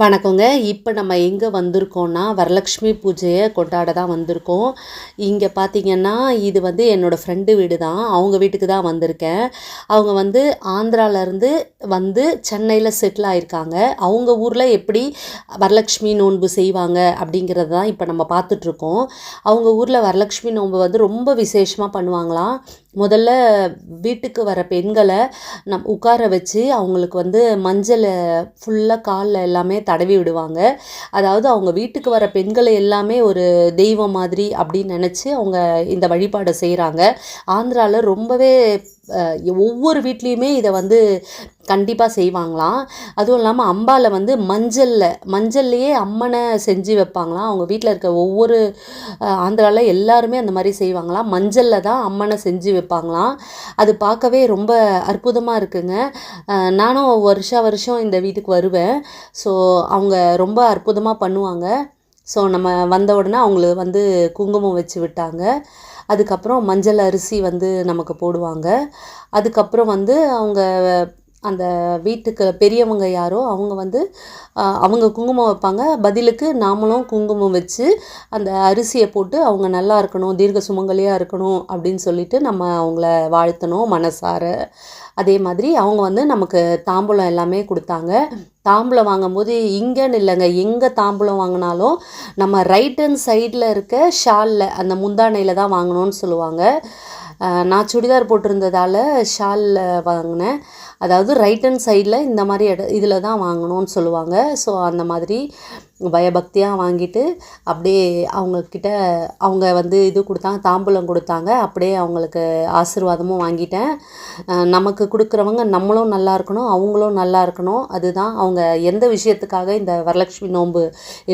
வணக்கங்க. இப்போ நம்ம எங்கே வந்திருக்கோம்னா வரலக்ஷ்மி பூஜையை கொண்டாட தான் வந்திருக்கோம். இங்கே பார்த்தீங்கன்னா இது வந்து என்னோடய ஃப்ரெண்டு வீடு தான் அவங்க வீட்டுக்கு தான் வந்திருக்கேன். அவங்க வந்து ஆந்திராவிலேருந்து வந்து சென்னையில் செட்டில் ஆயிருக்காங்க. அவங்க ஊரில் எப்படி வரலக்ஷ்மி நோன்பு செய்வாங்க அப்படிங்கிறது தான் இப்போ நம்ம பார்த்துட்ருக்கோம் அவங்க ஊரில் வரலக்ஷ்மி நோன்பு வந்து ரொம்ப விசேஷமாக பண்ணுவாங்களாம். முதல்ல வீட்டுக்கு வர பெண்களை நம் உட்கார வச்சு அவங்களுக்கு வந்து மஞ்சளை ஃபுல்லாக காலில் எல்லாமே தடவி விடுவாங்க. அதாவது அவங்க வீட்டுக்கு வர பெண்களை எல்லாமே ஒரு தெய்வம் மாதிரி அப்படின்னு நினச்சி அவங்க இந்த வழிபாடை செய்கிறாங்க ஆந்திராவில் ரொம்பவே ஒவ்வொரு வீட்லேயுமே இதை வந்து கண்டிப்பாக செய்வாங்களாம். அதுவும் இல்லாமல் அம்பால வந்து மஞ்சளில் மஞ்சள்லேயே அம்மனை செஞ்சு வைப்பாங்களாம். அவங்க வீட்டில் இருக்க ஒவ்வொரு ஆந்திராவில் எல்லாருமே அந்த மாதிரி செய்வாங்களாம். மஞ்சளில் தான் அம்மனை செஞ்சு வைப்பாங்களாம். அது பார்க்கவே ரொம்ப அற்புதமாக இருக்குங்க. நானும் வருஷா வருஷம் இந்த வீட்டுக்கு வருவேன். ஸோ அவங்க ரொம்ப அற்புதமாக பண்ணுவாங்க. ஸோ நம்ம வந்த உடனே அவங்களுக்கு வந்து குங்குமம் வச்சு விட்டாங்க. அதுக்கப்புறம் மஞ்சள் அரிசி வந்து நமக்கு போடுவாங்க. அதுக்கப்புறம் வந்து அவங்க அந்த வீட்டுக்கு பெரியவங்க யாரோ அவங்க வந்து அவங்க குங்குமம் வைப்பாங்க. பதிலுக்கு நாமளும் குங்குமம் வச்சு அந்த அரிசியை போட்டு அவங்க நல்லா இருக்கணும் தீர்க்க சுமங்கலியாக இருக்கணும் அப்படின்னு சொல்லிட்டு நம்ம அவங்கள வாழ்த்தணும் மனசார. அதே மாதிரி அவங்க வந்து நமக்கு தாம்பூலம் எல்லாமே கொடுத்தாங்க. தாம்பூலம் வாங்கும்போது இங்கேன்னு இல்லைங்க எங்கே தாம்பூலம் வாங்கினாலும் நம்ம ரைட் ஹேண்ட் சைடில் இருக்க ஷாலில் அந்த முந்தானையில் தான் வாங்கணும்னு சொல்லுவாங்க. நான் சுடிதார் போட்டிருந்ததால் ஷாலில் வாங்கினேன். அதாவது ரைட் ஹேண்ட் சைடில் இந்த மாதிரி இட இதில் தான் வாங்கணும்னு சொல்லுவாங்க. ஸோ அந்த மாதிரி பயபக்தியாக வாங்கிட்டு அப்படியே அவங்கக்கிட்ட அவங்க வந்து இது கொடுத்தாங்க தாம்பூலம் கொடுத்தாங்க. அப்படியே அவங்களுக்கு ஆசீர்வாதமும் வாங்கிட்டேன். நமக்கு கொடுக்குறவங்க நம்மளும் நல்லா இருக்கணும் அவங்களும் நல்லா இருக்கணும். அதுதான் அவங்க எந்த விஷயத்துக்காக இந்த வரலட்சுமி நோன்பு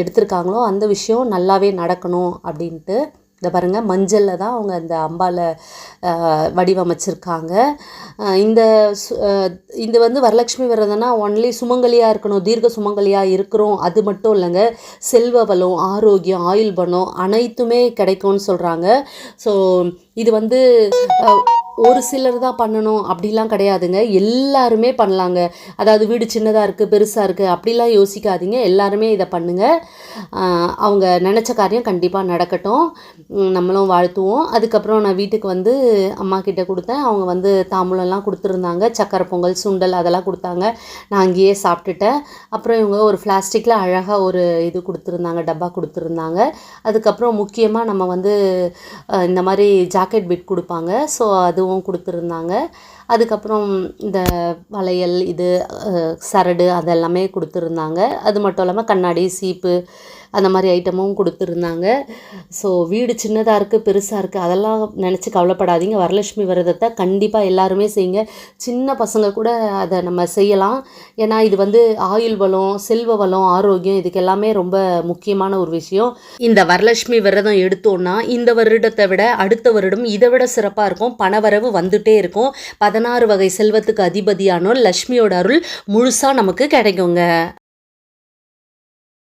எடுத்திருக்காங்களோ அந்த விஷயம் நல்லாவே நடக்கணும் அப்படின்ட்டு இந்த பாருங்கள் மஞ்சளில் தான் அவங்க அந்த அம்பால வடிவமைச்சிருக்காங்க. இந்த இந்த இது வந்து வரலட்சுமி விரதம்னா ஒன்லி சுமங்கலியாக இருக்கணும் தீர்க்க சுமங்கலியாக இருக்கிறோம் அது மட்டும் இல்லைங்க. செல்வ வளம் ஆரோக்கியம் ஆயுள் பணம் அனைத்துமே கிடைக்கும்னு சொல்கிறாங்க ஸோ இது வந்து ஒரு சிலர் தான் பண்ணணும். அப்படிலாம் கிடையாதுங்க. எல்லாருமே பண்ணலாங்க. அதாவது வீடு சின்னதாக இருக்குது பெருசாக இருக்குது அப்படிலாம் யோசிக்காதீங்க. எல்லாருமே இதை பண்ணுங்கள் அவங்க நினச்ச காரியம் கண்டிப்பாக நடக்கட்டும். நம்மளும் வாழ்த்துவோம். அதுக்கப்புறம் நான் வீட்டுக்கு வந்து அம்மா கிட்ட கொடுத்தேன். அவங்க வந்து தாம்பூலம்லாம் கொடுத்துருந்தாங்க. சக்கரை பொங்கல் சுண்டல் அதெல்லாம் கொடுத்தாங்க. நான் அங்கேயே சாப்பிட்டுட்டேன். அப்புறம் இவங்க ஒரு பிளாஸ்டிக்கில் அழகாக ஒரு இது கொடுத்துருந்தாங்க. டப்பா கொடுத்துருந்தாங்க. அதுக்கப்புறம் முக்கியமாக நம்ம வந்து இந்த மாதிரி ஜாக்கெட் பிட் கொடுப்பாங்க. ஸோ அதுவும் கொடுத்துருந்தாங்க. அதுக்கப்புறம் இந்த வளையல் இது சரடு அதெல்லாமே கொடுத்துருந்தாங்க. அது மட்டும் இல்லாமல் கண்ணாடி சீப்பு அந்த மாதிரி ஐட்டமும் கொடுத்துருந்தாங்க. ஸோ வீடு சின்னதாக இருக்குது பெருசாக இருக்குது அதெல்லாம் நினச்சி கவலைப்படாதீங்க. வரலட்சுமி விரதத்தை கண்டிப்பாக எல்லாருமே செய்யுங்க. சின்ன பசங்க கூட அதை நம்ம செய்யலாம். ஏன்னா இது வந்து ஆயுள் வளம் செல்வ வளம் ஆரோக்கியம் இதுக்கு எல்லாமே ரொம்ப முக்கியமான ஒரு விஷயம். இந்த வரலட்சுமி விரதம் எடுத்தோன்னா இந்த வருடத்தை விட அடுத்த வருடம் இதை விட சிறப்பாக இருக்கும். பணவரவு வந்துட்டே இருக்கும். பத பதினாறு வகை செல்வத்துக்கு அதிபதியானோர் லக்ஷ்மியோட அருள் முழுசாக நமக்கு கிடைக்குங்க.